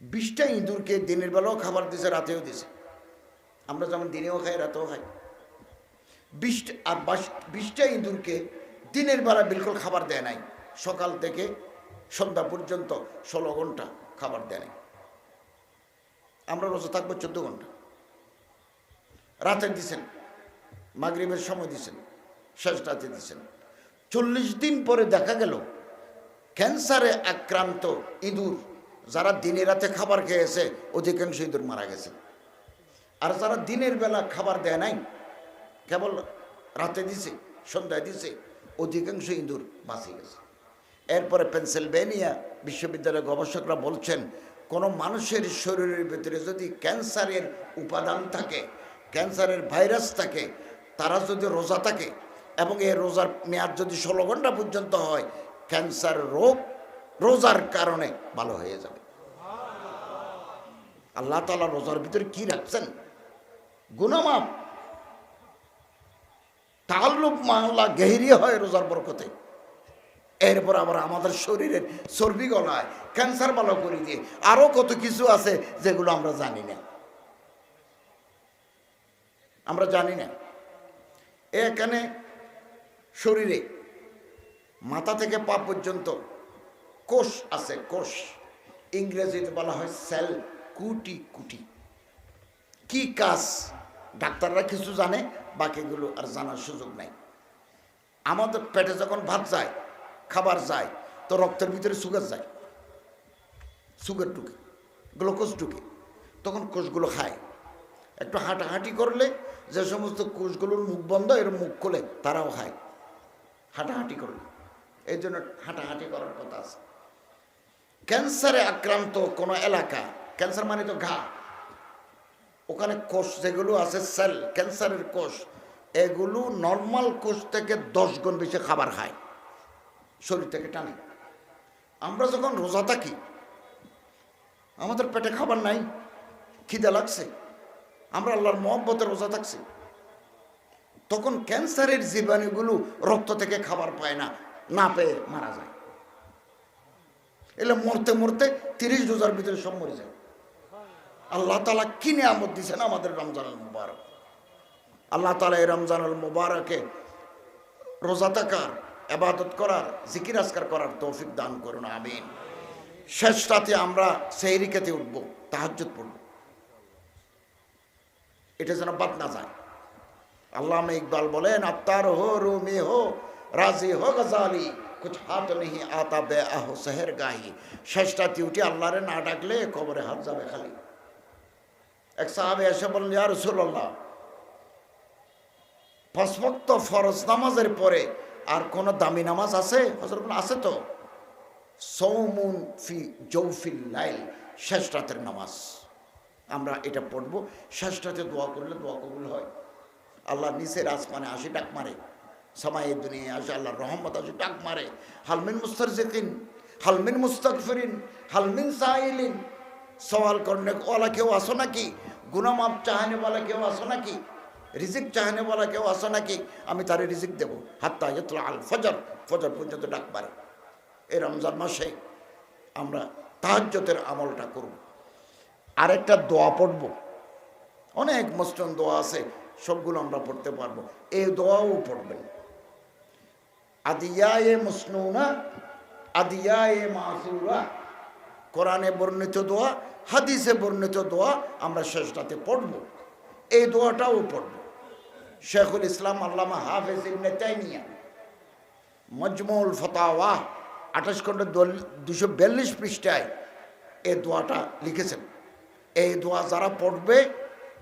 বিশটা ইঁদুরকে দিনের বেলাও খাবার দিছে, রাতেও দিছে। আমরা যেমন দিনেও খাই, রাতেও খাই। বিশটা, আর বিশটা ইঁদুরকে দিনের বেলা বিলকুল খাবার দেয় নাই। সকাল থেকে সন্ধ্যা পর্যন্ত ষোলো ঘণ্টা খাবার দেয় নাই। আমরা রোজা থাকব চোদ্দ ঘণ্টা। রাতে দিছেন, মাগরিবের সময় দিছেন, শেষ রাতে দিছেন। চল্লিশ দিন পরে দেখা গেল, ক্যান্সারে আক্রান্ত ইঁদুর যারা দিনে রাতে খাবার খেয়েছে অধিকাংশ ইঁদুর মারা গেছে। আর যারা দিনের বেলা খাবার দেয় নাই, কেবল রাতে দিছে, সন্ধ্যায় দিছে অধিকাংশ ইঁদুর বাঁচে গেছে। এরপরে পেনসিলভেনিয়া বিশ্ববিদ্যালয়ের গবেষকরা বলছেন, কোনো মানুষের শরীরের ভিতরে যদি ক্যান্সারের উপাদান থাকে, ক্যান্সারের ভাইরাস থাকে, তারা যদি রোজা থাকে, এবং এই রোজার মেয়াদ যদি ষোলো ঘণ্টা পর্যন্ত হয়, ক্যান্সার রোগ রোজার কারণে ভালো হয়ে যাবে। আল্লাহ তালা রোজার ভিতরে কি রাখছেন? গুণমাপ। তাল্লুক মামলা গেহরি হয় রোজার বরকতে। এরপর আবার আমাদের শরীরের চর্বি গলায় ক্যান্সার ভালো করে দিয়ে আরও কত কিছু আছে যেগুলো আমরা জানি না। আমরা জানি না। এখানে শরীরে মাথা থেকে পা পর্যন্ত কোষ আছে, কোষ। ইংরেজিতে বলা হয় সেল কুটি কুটি। কি কাজ? ডাক্তাররা কিছু জানে, বাকিগুলো আর জানার সুযোগ নাই। আমাদের পেটে যখন ভাত যায়, খাবার যায়, তো রক্তের ভিতরে সুগার যায়। সুগার ঢুকে গ্লুকোজ ঢুকে, তখন কোষগুলো খায়। একটু হাঁটাহাঁটি করলে যে সমস্ত কোষগুলোর মুখ বন্ধ, এর মুখ খুলে, তারাও খায়। হাঁটাহাঁটি করলে। এই জন্য হাঁটাহাঁটি করার কথা আছে। ক্যান্সারে আক্রান্ত কোনো এলাকা, ক্যান্সার মানে তো ঘা। ওখানে কোষ যেগুলো আছে, সেল, ক্যান্সারের কোষ, এগুলো নর্মাল কোষ থেকে দশ গুণ বেশি খাবার খায়, শরীর থেকে টানে। আমরা যখন রোজা থাকি, আমাদের পেটে খাবার নাই, খিদে লাগছে, আমরা আল্লাহর মহব্বতে রোজা থাকছি, তখন ক্যান্সারের জীবাণুগুলো রক্ত থেকে খাবার পায় না না পেয়ে মারা যায়। এলে মরতে মরতে তিরিশ রোজার ভিতরে সব মরে যায় আল্লাহ তালা কি নিয়ামত দিচ্ছেন আমাদের রমজানুল মুবারক? আল্লাহ তালা এই রমজানুল মুবারকে রোজা থাকার এবাদত করার, জিকির আসকার করার তৌফিক দান করুন, আমিন। শেষ রাতে আমরা সেহরিকাতে উঠবো, তাহাজ্জুদ পড়ব। এটা যেন বাদ না যায়। আল্লাহ ইকবাল বলেন, আত্মার হো, রুমি হো, রাজি হো গজালি। কুছ হাত নেই আতা বে আহ সেহের গাহি শেষ রাতে উঠে আল্লাহরে না ডাকলে কবরে হাত যাবে খালি এক সাহাবে এসে বললেন ইয়া রসুল্লাহ পাঁচভক্ত ফরজ নামাজের পরে আর কোনো দামি নামাজ আছে হজরত আছে তো সৌমুন ফি জৌফিল লাইল শেষ রাতের নামাজ আমরা এটা পড়ব। শেষ রাতে দোয়া করলে দোয়া কবুল হয়। আল্লাহ নিচের আসমানে আসি ডাক মারে। সমাই দুনিয়া আসে আল্লাহর রহমত আসে ডাক মারে। হালমিন মুস্তারজিকিন হালমিন মুস্তাকফিরিন হালমিন সাহিলিন সওয়াল করনে, ওয়ালা কেউ আসো নাকি? গুনামাপ চাহানে বলা কেউ আসো নাকি? রিজিক চাহানে বলা কেউ আসো নাকি? আমি তারে রিজিক দেব। হাত্তা ইয়তুল আল ফজর ফজর পর্যন্ত ডাক পারে এই রমজান মাসে আমরা তাহাজ্যতের আমলটা করব। আরেকটা দোয়া পড়ব। অনেক মুসলিম দোয়া আছে, সবগুলো আমরা পড়তে পারব। এই দোয়াও পড়বেন। আদিয়ায়ে মুসনুনা আদিয়ায়ে মাসুরা কোরআনে বর্ণিত দোয়া হাদিসে বর্ণিত দোয়া আমরা শেষ রাতে পড়ব। এই দোয়াটাও পড়ব। শেখুল ইসলাম আল্লামা হাফেজ ইবনে তাইমিয়া মজমুল ফতাওয়া, আঠাশ খণ্ড দুশো বিয়াল্লিশ পৃষ্ঠায় এই দোয়াটা লিখেছেন। এই দোয়া যারা পড়বে,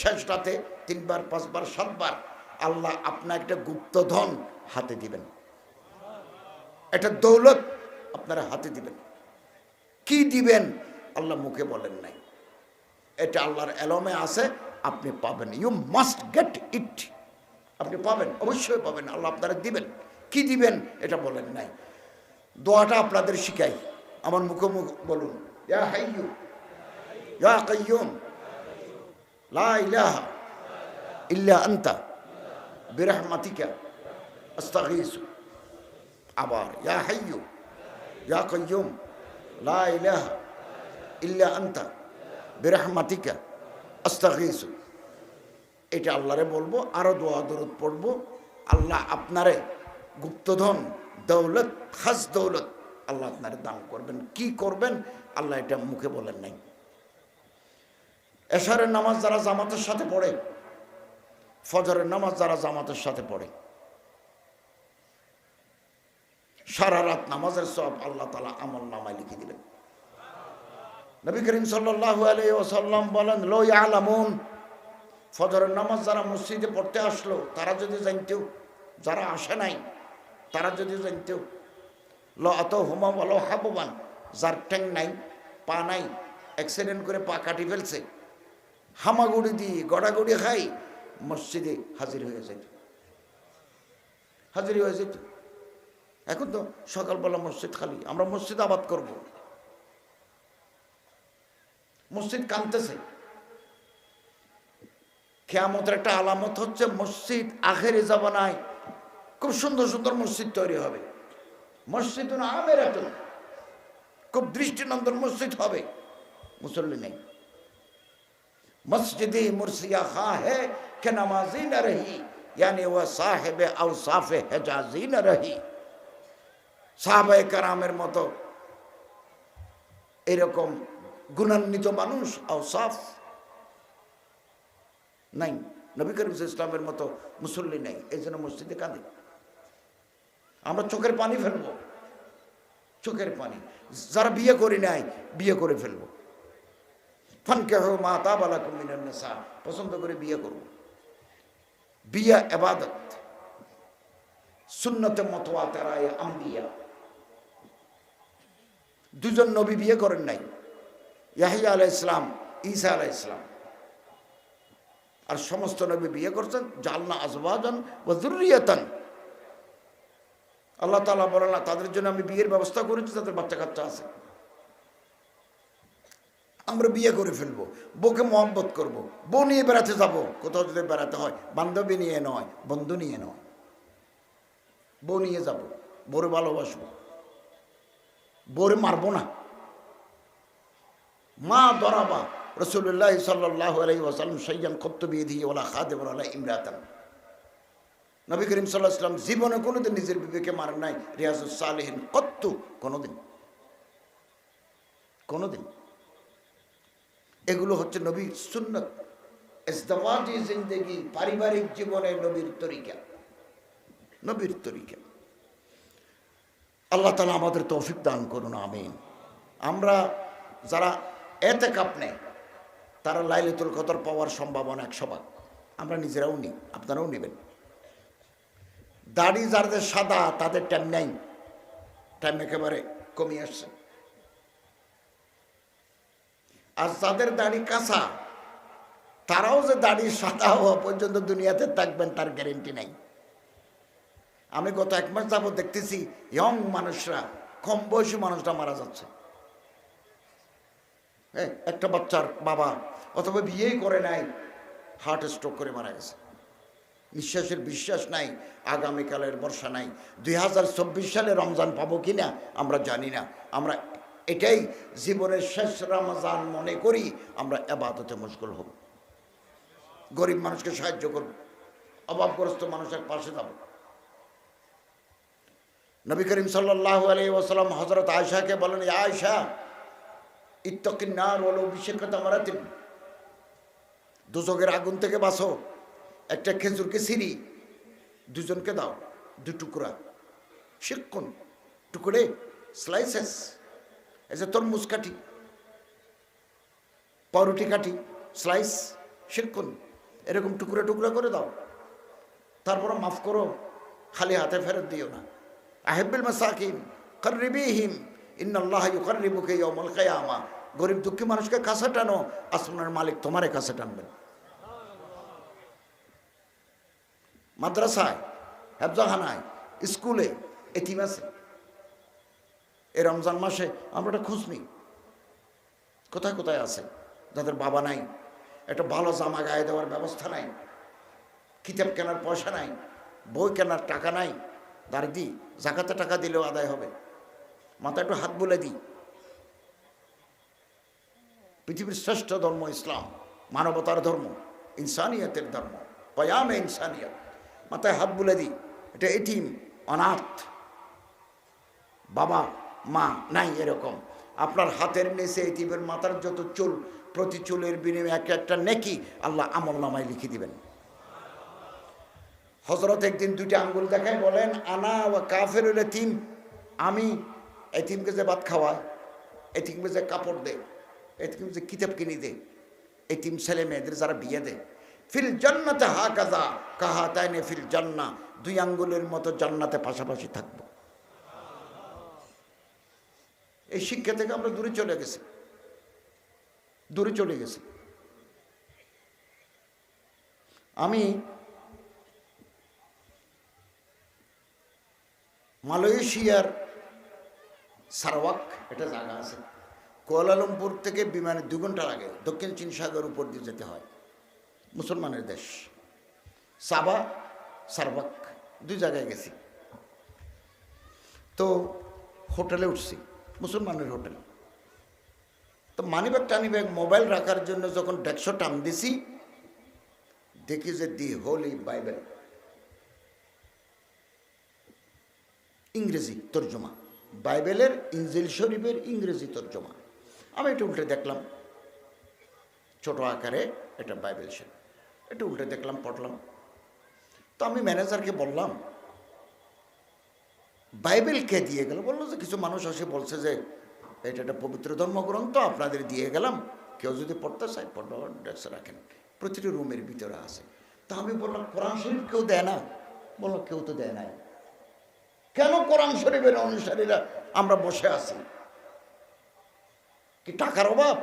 শেষ রাতে তিনবার, পাঁচবার, সাতবার, আল্লাহ আপনার একটা গুপ্তধন হাতে দিবেন। একটা দৌলত আপনারা হাতে দিবেন। কি দিবেন? আল্লাহ মুখে বলেন নাই। এটা আল্লাহর এলমে আছে, আপনি পাবেন। ইউ মাস্ট গেট ইট আপনি পাবেন, অবশ্যই পাবেন। আল্লাহ আপনারা দিবেন। কি দিবেন? এটা বলেন নাই। দোয়াটা আপনাদের শিখাই। আমার মুখে মুখ বলুন। ইয়া হাইয়ু ইয়া কাইয়ুম লা ইলাহা ইল্লা আনতা, বিরহমাতিকা, আস্তাগীসু। আবার ইয়া হাইয়ু ইয়া কাইয়ুম লা ইল্লা আন্তা বেরহমাতিকা আস্তাগিসু এটা আল্লাহরে বলব, আরও দোয়া দরুদ পড়ব। আল্লাহ আপনারে গুপ্তধন, দৌলত, খাস দৌলত আল্লাহ আপনারে দান করবেন। কি করবেন? আল্লাহ এটা মুখে বলেন নাই। এশারের নামাজ যারা জামাতের সাথে পড়ে, ফজরের নামাজ যারা জামাতের সাথে পড়ে সারা রাত নামাজের সব আল্লাহ তালা আমল নামায় লিখে দিলেন। নবী করিম সাল্লাহ আলী ওসাল্লাম বলেন, লো আলামুন ফজরের নামাজ যারা মসজিদে পড়তে আসলো, তারা যদি জানতেও, যারা আসে নাই, তারা যদি জানতেও, ল অত হোমা বলো হাববান, যার ঠ্যাং নাই, পা নাই অ্যাক্সিডেন্ট করে পা কাটি ফেলছে, হামাগুড়ি দিয়ে গড়াগড়ি খাই, মসজিদে হাজির হয়ে যেত হাজির হয়ে যেত এখন তো সকালবেলা মসজিদ খালি, আমরা মসজিদ আবাদ করব। মসজিদ কানতেছে। খেয়ামতের একটা আলামত হচ্ছে মসজিদ আখেরে নাই খুব সুন্দর সুন্দর মসজিদ তৈরি হবে। মসজিদ আমের এত খুব দৃষ্টিনন্দন মসজিদ হবে। মুসল্লি নেই। মসজিদে মুরসিয়া খা হে খে নামাজি না রহি, ইয়ানি ও সাহেব আউসাফে হেজাজি না রহি। সাহাবায়ে কারামের মতো এরকম গুণান্বিত মানুষ, আওসাফ নাই। নবী করিম ইসলামের মতো মুসল্লি নাই, এই জন্য মসজিদে কাঁদে। আমরা চোখের পানি ফেলব, চোখের পানি। যারা বিয়ে করি নাই, বিয়ে করে ফেলব। ফানকে হো মা তা বালা কুমিনা পছন্দ করে বিয়ে করব। বিয়া এবাদত। সুন্নতে মতোয়া তারায় আম্বিয়া। দুজন নবী বিয়ে করেন নাই। ইয়াহিয়া আলাহ ইসলাম ঈসা আলাহ ইসলাম আর সমস্ত নবী বিয়ে করছেন, জালনা আজবাজন ও আল্লাহ তালা বলেন, না, তাদের জন্য আমি বিয়ের ব্যবস্থা করেছি, তাদের বাচ্চা কাচ্চা আছে। আমরা বিয়ে করে ফেলব, বউকে মহব্বত করব। বউ নিয়ে বেড়াতে যাব। কোথাও যদি বেড়াতে হয়, বান্ধবী নিয়ে নয়, বন্ধু নিয়ে নয়। বউ নিয়ে যাব, বউরে ভালোবাসবো। বউরে মারবো না। মা দরাবা রসুল্লাহ সাল্লাহ সৈয়ান কত্তবি দিয়ে ওলা খাদেব ইমরাতান। নবী করিম সাল্লাহ ইসলাম জীবনে কোনোদিন নিজের বিবেকে মারেন নাই রিয়াজুসালেহীন কত্তু, কোনোদিন। কোনোদিন। এগুলো হচ্ছে নবীর সুন্নত। ইস্তামাজি জিন্দগি, পারিবারিক জীবনে নবীর তরিকা। নবীর তরিকা। আল্লাহ তালা আমাদের তৌফিক দান করুন, আমিন। আমরা যারা এতে কাপ নেয় তারা লাইলাতুল কদর পাওয়ার সম্ভাবনা একশো ভাগ। আমরা নিজেরাও নিই, আপনারাও নেবেন। দাড়ি যাদের সাদা, তাদের টাইম নেই। টাইম একেবারে কমে আসছে। আর যাদের দাড়ি কাঁচা, তারাও যে দাড়ি সাদা হওয়া পর্যন্ত দুনিয়াতে থাকবেন, তার গ্যারেন্টি নাই। আমি গত এক মাস যাব দেখতেছি ইয়ং মানুষরা, কম বয়সী মানুষরা মারা যাচ্ছে। হ্যাঁ একটা বাচ্চার বাবা অথবা বিয়েই করে নাই হার্ট স্ট্রোক করে মারা গেছে। নিঃশ্বাসের বিশ্বাস নাই, আগামীকালের বর্ষা নাই। দুই হাজার চব্বিশ সালে রমজান পাবো কি না আমরা জানি না। আমরা এটাই জীবনের শেষ রমজান মনে করি, আমরা এবাদতে মুশকুল হব। গরিব মানুষকে সাহায্য করব, অভাবগ্রস্ত মানুষের পাশে যাব। নবী করিম সাল্লাহ আলী ওসালাম হজরত আয়সাকে বলেন আয়সা ইত্তকিন্নার বলো অভিষেকতা মারাতেন। দুচকের আগুন থেকে বাঁচো, একটা খেজুরকে সিঁড়ি, দুজনকে দাও, দু টুকরা। শিক্ষণ, টুকরে স্লাইসেস এই যে তরমুজ কাঠি, পাউরুটি কাঠি স্লাইস শিক্ষণ, এরকম টুকরা টুকরা করে দাও। তারপর মাফ করো, খালি হাতে ফেরত দিও না। আহেবিল মাসাকিম করিবিহিম ইন্নআল্লাহ ইউকারিবুকে ইয়াউমুল কিয়ামা গরিব দুঃখী মানুষকে কাছে টানো, আসমানের মালিক তোমারে কাছে টানবেন মাদ্রাসায়, হেফজাখানায়, স্কুলে এটিম আছে। এই রমজান মাসে আমরা একটা খোঁজ নিই। কোথায় কোথায় আছে? যাদের বাবা নাই। একটা ভালো জামা গায়ে দেওয়ার ব্যবস্থা নাই। কিতাব কেনার পয়সা নাই। বই কেনার টাকা নাই। দাঁড়ি দিই জাকাতে টাকা দিলেও আদায় হবে। মাথায় একটু হাত বলে দিই পৃথিবীর শ্রেষ্ঠ ধর্ম ইসলাম, মানবতার ধর্ম, ইনসানিয়তের ধর্ম পয়ামে ইনসানিয়ত। মাথায় হাত বুলে দিই এটা এটিম অনাথ বাবা, মা নাই এরকম। আপনার হাতের নিচে এটিমের মাথার যত চুল প্রতি চুলের বিনিময়ে এক একটা নেকি আল্লাহ আমল নামায় লিখে দিবেন। হজরত একদিন দুইটা আঙ্গুল দেখায় বলেন, আনা কাফের এতিম আমি এতিমকে যে ভাত খাওয়ায় এতিমকে যে কাপড় দে এতিমকে যে কিতাব কিনে দে এতিম ছেলে মেয়েদের যারা বিয়ে দেয় ফিল জান্নাতে হা কাজা কাহা তাই নে ফিল জান্না, দুই আঙ্গুলের মতো জান্নাতে পাশাপাশি থাকব। এই শিক্ষা থেকে আমরা দূরে চলে গেছি। দূরে চলে গেছি। আমি মালয়েশিয়ার সারওয়াক এটা জায়গা আছে। কুয়ালালামপুর থেকে বিমানে দু ঘণ্টা লাগে। দক্ষিণ চীন সাগর উপর দিয়ে যেতে হয়। মুসলমানের দেশ। সাবা সারওয়াক দুই জায়গায় গেছি। তো হোটেলে উঠছি। মুসলমানের হোটেল। তো মানিব্যাগ, টানিব্যাগ, মোবাইল রাখার জন্য যখন ডেকশো টান দিছি, দেখি যে দি হোলি বাইবেল। ইংরেজি তর্জমা। বাইবেলের ইঞ্জিল শরীফের ইংরেজি তর্জমা। আমি এটা উল্টে দেখলাম। ছোট আকারে এটা বাইবেল শরীফ। এটা উল্টে দেখলাম, পড়লাম। তো আমি ম্যানেজারকে বললাম, বাইবেল কে দিয়ে গেল? বলল যে কিছু মানুষ আসে বলছে যে, এটা একটা পবিত্র ধর্মগ্রন্থ, আপনাদের দিয়ে গেলাম। কেউ যদি পড়তে চায় ডেস্কে রাখেন। প্রতিটি রুমের ভিতরে আছে। তা আমি বললাম, কোরআন শরীফ কেউ দেয় না? বলল, কেউ তো দেয় নাই। কেন কোরআন শরীফের অনুসারীরা আমরা বসে আছি? কি টাকার অভাব?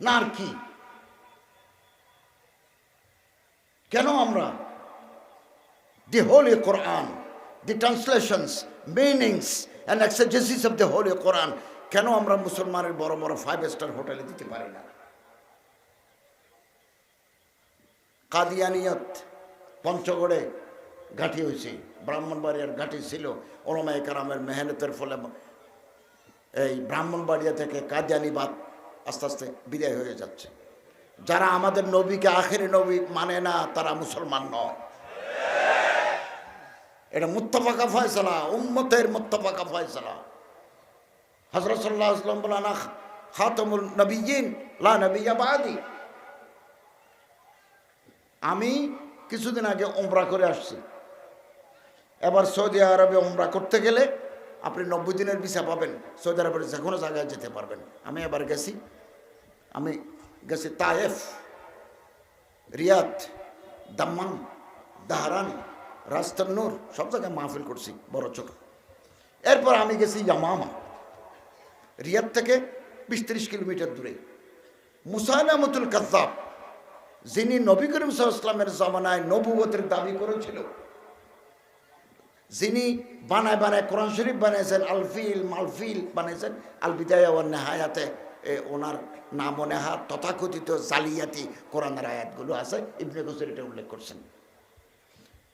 না আর কি? কেন আমরা? The holy Quran the translations meanings and exegesis of the a Quran কেন আমরা মুসলমানের বড় বড় ফাইভ স্টার হোটেলে দিতে পারি না? কাদিয়ানিয়ত, পঞ্চগড়ে ঘাঁটি হয়েছে। ব্রাহ্মণবাড়িয়ার ঘাঁটি ছিল। ওলমায় কারামের মেহনতের ফলে এই ব্রাহ্মণবাড়িয়া থেকে কাদিয়ানিবাদ আস্তে আস্তে বিদায় হয়ে যাচ্ছে। যারা আমাদের নবীকে আখেরি নবী মানে না, তারা মুসলমান নয়। এটা মুত্তফাকা ফয়সলা, উম্মতের মুত্তফাকা ফয়সলা। হজরত সাল্লাহ আসলাম বলা না খাতমুল নবীন লা নবিয়া বাদি। আমি কিছুদিন আগে ওমরা করে আসছি। এবার সৌদি আরবে ওমরা করতে গেলে আপনি নব্বই দিনের ভিসা পাবেন। সৌদি আরবের যে কোনো জায়গায় যেতে পারবেন। আমি এবার গেছি। আমি গেছি তায়েফ, রিয়াদ, দাম্মাম, দাহারান, রাজতন্নুর, সব জায়গায় মাহফিল করছি, বড় ছোট। এরপর আমি গেছি ইয়ামামা। রিয়াদ থেকে বিশ ত্রিশ কিলোমিটার দূরে। মুসাইলামতুল কাজ্জাব, যিনি নবী করিম সাল্লামের জামানায় নবুবতের দাবি করেছিল যিনি বানায় বানায় কোরআন শরীফ বানিয়েছেন, আলফিল, মালফিল বানিয়েছেন আল বিদায় ও নেহায়াতে ওনার নাম নেহা তথাকথিত জালিয়াতি কোরআনের আয়াতগুলো আছে। ইবনে কসির এটা উল্লেখ করছেন।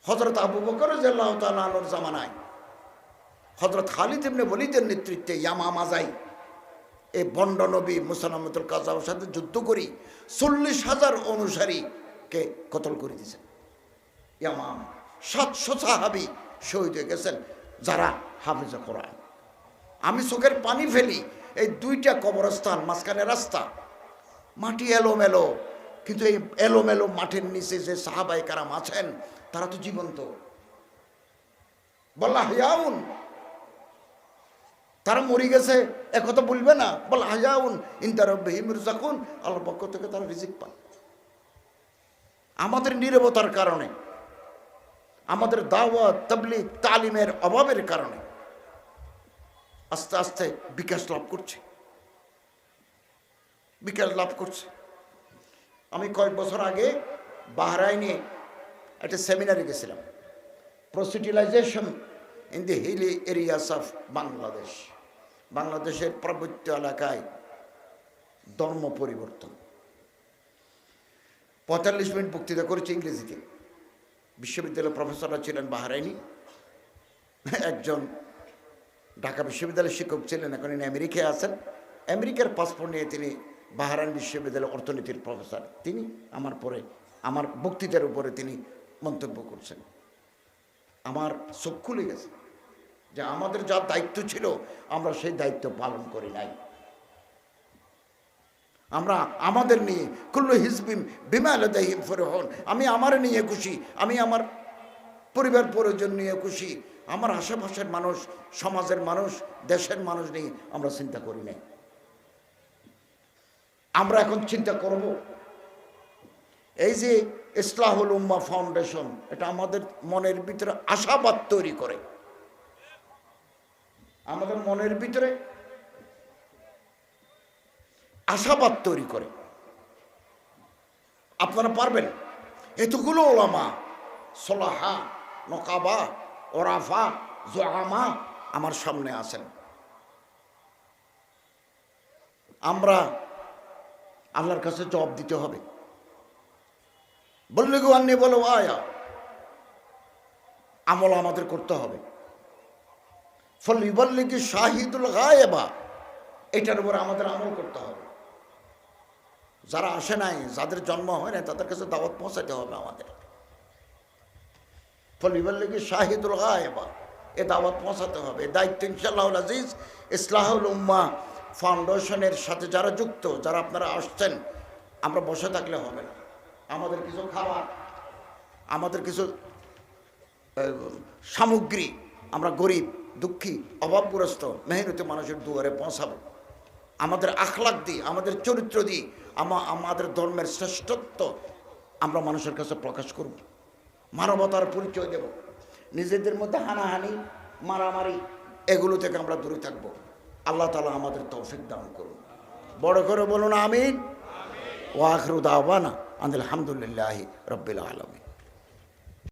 হজরত আবু বকর জাল্লাহ জামানায় হজরত খালিদ ইবনে বলিদের নেতৃত্বে ইয়ামা মাজাই এই বন্ড নবী মুসালামতুল কাজাবের সাথে যুদ্ধ করি, চল্লিশ হাজার অনুসারীকে কতল করে দিয়েছেন। ইয়ামা, সাতশো সাহাবি শহীদ হয়ে গেছেন যারা হাফিজা কোরআন। আমি চোখের পানি ফেলি, এই দুইটা কবরস্থান, মাঝখানে রাস্তা, মাটি এলোমেলো, কিন্তু এই এলোমেলো মাঠের নিচে যে সাহাবাই কারাম আছেন, তারা তো জীবন্ত। বল্লা হিয়াউন তারা মরে গেছে একথা বলবে না বল হাজাউন ইন্টারবিহিমুরজাকুন আল্লাহর পক্ষ থেকে তারা রিজিক পান আমাদের নিরবতার কারণে আমাদের দাওয়া তবলিগ, তালিমের অভাবের কারণে আস্তে আস্তে বিকাশ লাভ করছে। বিকাশ লাভ করছে। আমি কয়েক বছর আগে বাহরাইনে একটা সেমিনারে গেছিলাম। Proselytization in the hilly areas of Bangladesh বাংলাদেশের পার্বত্য এলাকায় ধর্ম পরিবর্তন। পঁয়তাল্লিশ মিনিট বক্তৃতা করেছে ইংরেজিতে। বিশ্ববিদ্যালয়ের প্রফেসররা ছিলেন বাহারাইনি। একজন ঢাকা বিশ্ববিদ্যালয়ের শিক্ষক ছিলেন, এখন ইনি আমেরিকায় আছেন। আমেরিকার পাসপোর্ট নিয়ে তিনি বাহারান বিশ্ববিদ্যালয়ের অর্থনীতির প্রফেসর তিনি আমার পরে, আমার বক্তৃতার উপরে তিনি মন্তব্য করছেন। আমার চোখ খুলে গেছে যে আমাদের যা দায়িত্ব ছিল, আমরা সেই দায়িত্ব পালন করি নাই। আমরা আমাদের নিয়ে কুল্লু হিসবিম বিমালদাহিম ফরহন। আমি আমার নিয়ে খুশি, আমি আমার পরিবার পরিজন নিয়ে খুশি। আমার আশেপাশের মানুষ, সমাজের মানুষ, দেশের মানুষ নিয়ে আমরা চিন্তা করি নাই। আমরা এখন চিন্তা করব, এই যে ইসলাহুল উম্মা ফাউন্ডেশন, এটা আমাদের মনের ভিতরে আশাবাদ তৈরি করে। আমাদের মনের ভিতরে আশাবাদ তৈরি করে। আপনারা পারবেন? এতগুলো ওলামা, সোলাহা, নকাবা, ওরাফা জোয়ামা আমার সামনে আছেন। আমরা আল্লাহর কাছে জবাব দিতে হবে। বললে গো আন্নি, বলো, আয়া, আমল আমাদের করতে হবে। ফল বললে কি শাহিদুল গায়েবা, এটার উপর আমাদের আমল করতে হবে। যারা আসে নাই, যাদের জন্ম হয় নাই, তাদের কাছে দাওয়াত পৌঁছাতে হবে আমাদের। ফলে বললে কি শাহিদুল গায়েবা, এ দাওয়াত পৌঁছাতে হবে। দায়িত্ব ইনশাল্লাহ আজিজ ইসলাহুল উম্মা ফাউন্ডেশনের সাথে যারা যুক্ত, যারা আপনারা আসছেন, আমরা বসে থাকলে হবে না। আমাদের কিছু খাবার, আমাদের কিছু সামগ্রী, আমরা গরিব, দুঃখী, অভাবগ্রস্ত, মেহনতি মানুষের দুয়ারে পৌঁছাবো। আমাদের আখলাক দিই, আমাদের চরিত্র দিই, আমা- আমাদের ধর্মের শ্রেষ্ঠত্ব আমরা মানুষের কাছে প্রকাশ করব। মানবতার পরিচয় দেব। নিজেদের মধ্যে হানাহানি, মারামারি, এগুলো থেকে আমরা দূরে থাকব। আল্লাহ তালা আমাদের তৌফিক দান করুন। বড় করে বলুন, আমিন। ওয়াখরুদ আহবানা আলহামদুলিল্লাহ রব্বিল আলমিন।